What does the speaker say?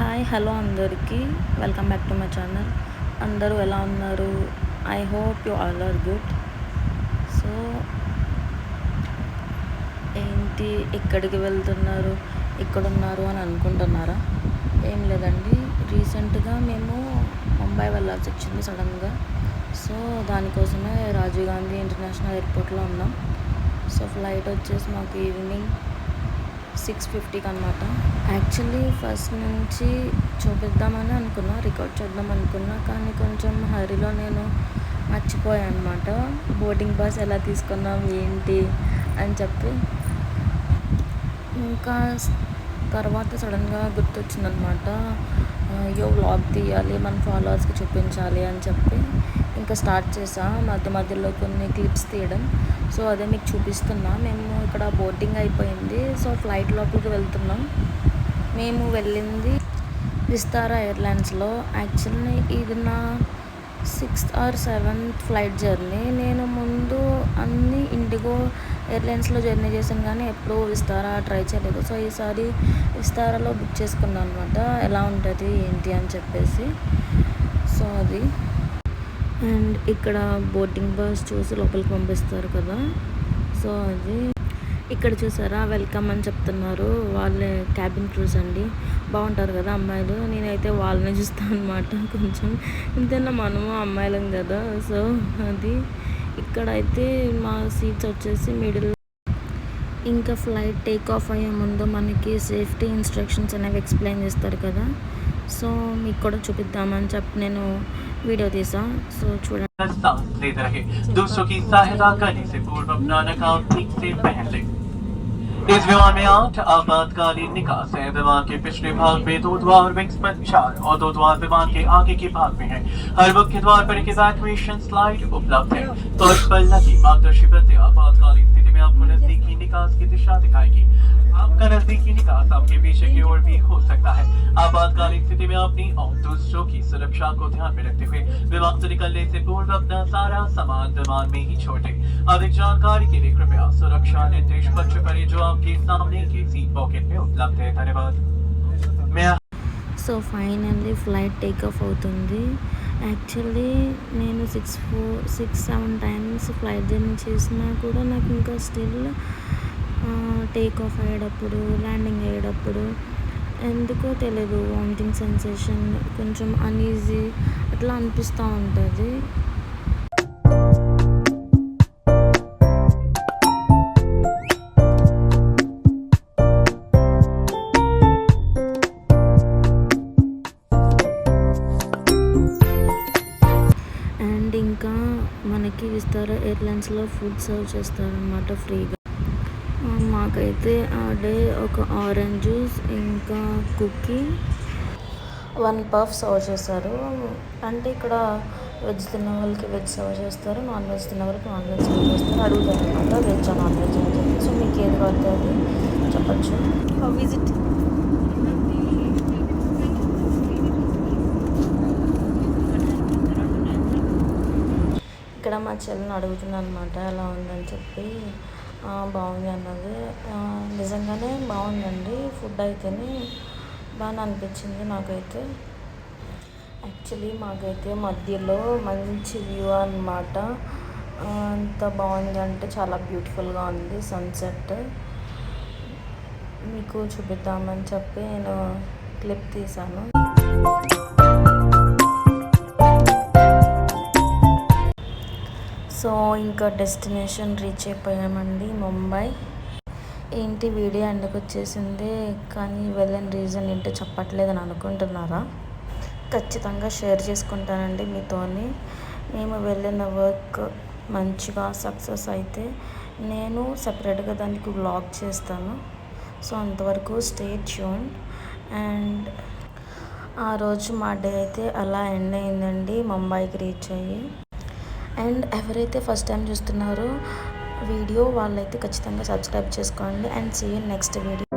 Hi hello అందరికీ. Welcome back to my channel అందరూ ఎలా ఉన్నారు? I hope you all are good so ఏంటి ఎక్కడికి వెళ్తున్నారు? ఎక్కడున్నారు అని అనుకుంటున్నారా? ఏం లేదండి. రీసెంట్గా మేము ముంబై వెళ్ళాల్సి వచ్చింది సడన్గా. సో దానికోసమే రాజీవ్ గాంధీ ఇంటర్నేషనల్ ఎయిర్పోర్ట్లో ఉన్నాం. సో ఫ్లైట్ వచ్చేసి మాకు ఈవినింగ్ సిక్స్ ఫిఫ్టీకి అనమాట యాక్చువల్లీ ఫస్ట్ నుంచి చూపిద్దామని అనుకున్నా రికార్డ్ చేద్దాం అనుకున్నా కానీ కొంచెం హరిలో నేను మర్చిపోయాను అనమాట బోర్డింగ్ పాస్ ఎలా తీసుకున్నాం ఏంటి అని చెప్పి. ఇంకా తర్వాత సడన్గా గుర్తొచ్చిందనమాట అయ్యో వ్లాగ్ తీయాలి మన ఫాలోవర్స్కి చూపించాలి అని చెప్పి ఇంకా స్టార్ట్ చేసా. మధ్య మధ్యలో కొన్ని క్లిప్స్ తీయడం. సో అదే మీకు చూపిస్తున్నా. మేము ఇక్కడ బోటింగ్ అయిపోయింది. సో ఫ్లైట్ లోపలికి వెళ్తున్నాం. మేము వెళ్ళింది విస్తారా ఎయిర్లైన్స్లో. యాక్చువల్లీ ఇది నా sixth or seventh flight journey. నేను ముందు అన్ని ఇండిగో ఎయిర్లైన్స్లో జర్నీ చేశాను కానీ ఎప్పుడూ విస్తారా ట్రై చేయలేదు. సో ఈసారి విస్తారాలో బుక్ చేసుకున్నాను అనమాట ఎలా ఉంటుంది ఏంటి అని చెప్పేసి. సో అది. అండ్ ఇక్కడ బోటింగ్ బస్ చూసి లోపలికి పంపిస్తారు కదా. సో అది. ఇక్కడ చూసారా వెల్కమ్ అని చెప్తున్నారు. వాళ్ళే క్యాబిన్ క్రూస్ అండి. బాగుంటారు కదా అమ్మాయిలు. నేనైతే వాళ్ళని చూస్తాను అనమాట కొంచెం. ఇంతేనా మనము అమ్మాయిలం కదా. సో అది. ఇక్కడైతే మా సీట్స్ వచ్చేసి మిడిల్ ఇంకా ఫ్లైట్ టేక్ ఆఫ్ అయ్యే ముందు మనకి సేఫ్టీ ఇన్స్ట్రక్షన్స్ అనేవి ఎక్స్ప్లెయిన్ చేస్తారు కదా సో మీకు కూడా చూపిద్దామని చెప్పి నేను వీడియో తీసా సో చూడండి सांस लेते रहे दूसरों की सहायता करने से पूर्व अपना नकाब ठीक से पहन ले इस विमान में आठ आपातकालीन निकास है। विमान के पिछले भाग में दो द्वार विंग्स पर चार और दो द्वार विमान के आगे के भाग में है। हर मुख्य द्वार पर एक इवैक्यूएशन स्लाइड उपलब्ध है। तो पर लगी मार्गदर्शी बत्ती आपातकालीन स्थिति में आपको नजदीकी निकास की दिशा दिखाएगी। आपका नजदीकी निकास आपके पीछे की ओर भी हो सकता है आपातकालीन स्थिति में अपनी और दूसरों की सुरक्षा को ध्यान में रखते हुए विमान से निकलने से पूर्व अपना सारा सामान विमान में ही छोड़े अधिक जानकारी के लिए कृपया सुरक्षा निर्देश पत्र करें जो आपके सामने के सीट पॉकेट में उपलब्ध है धन्यवाद मैं so finally flight take off అవుతుంది యాక్చువల్లీ నేను six four six seven times flight journey చేసినా కూడా నాకు ఇంకా స్టిల్ టేక్ ఆఫ్ అయ్యేటప్పుడు ల్యాండింగ్ అయ్యేటప్పుడు ఎందుకో తెలియదు వామిటింగ్ సెన్సేషన్ కొంచెం అన్ఈజీ అట్లా అనిపిస్తూ ఉంటుంది. అండ్ ఇంకా మనకి విస్తారా ఎయిర్లైన్స్లో ఫుడ్ సర్వ్ చేస్తారనమాట ఫ్రీగా. మాకైతే ఆ డే ఒక ఆరెంజ్ జ్యూస్ ఇంకా కుకీ. వన్ పఫ్ సర్వ్ చేశారు. అంటే ఇక్కడ వెజ్ తిన్న వాళ్ళకి వెజ్ సర్వ్ చేస్తారు నాన్ వెజ్ తిన్న వాళ్ళకి నాన్ వెజ్ సర్వ్ చేస్తారు. అడుగుతారు అనమాట వెజ్ నాన్ వెజ్ అని చెప్పి. సో మీకు ఏది పడితే అది చెప్పచ్చు. విజిట్ ఇక్కడ మా చెల్లిని అడుగుతున్నాను అనమాట ఎలా ఉందని చెప్పి. "ఆ, బాగుంది అన్నది. నిజంగానే బాగుందండి. ఫుడ్ అయితేనే బాగా అనిపించింది నాకైతే. యాక్చువల్లీ మాకైతే మధ్యలో మంచి వ్యూ అనమాట అంత బాగుంది అంటే చాలా బ్యూటిఫుల్గా ఉంది సన్సెట్. మీకు చూపిద్దామని చెప్పి నేను క్లిప్ తీశాను సో ఇంకా డెస్టినేషన్ రీచ్ అయిపోయామండి ముంబై. ఏంటి వీడియో ఎండకు వచ్చేసింది? కానీ వెళ్ళిన రీజన్ ఏంటో చెప్పట్లేదని అనుకుంటున్నారా? ఖచ్చితంగా షేర్ చేసుకుంటానండి మీతోని. మేము వెళ్ళిన వర్క్ మంచిగా సక్సెస్ అయితే నేను సపరేట్గా దానికి వ్లాగ్ చేస్తాను. సో అంతవరకు స్టే ట్యూన్ అండ్ ఆ రోజు మా డే అయితే అలా ఎండ్ అయిందండి. ముంబైకి రీచ్ అయ్యి. అండ్ ఎవరైతే ఫస్ట్ టైం చూస్తున్నారో వీడియో వాళ్ళైతే ఖచ్చితంగా సబ్స్క్రైబ్ చేసుకోండి అండ్ సీ నెక్స్ట్ వీడియో.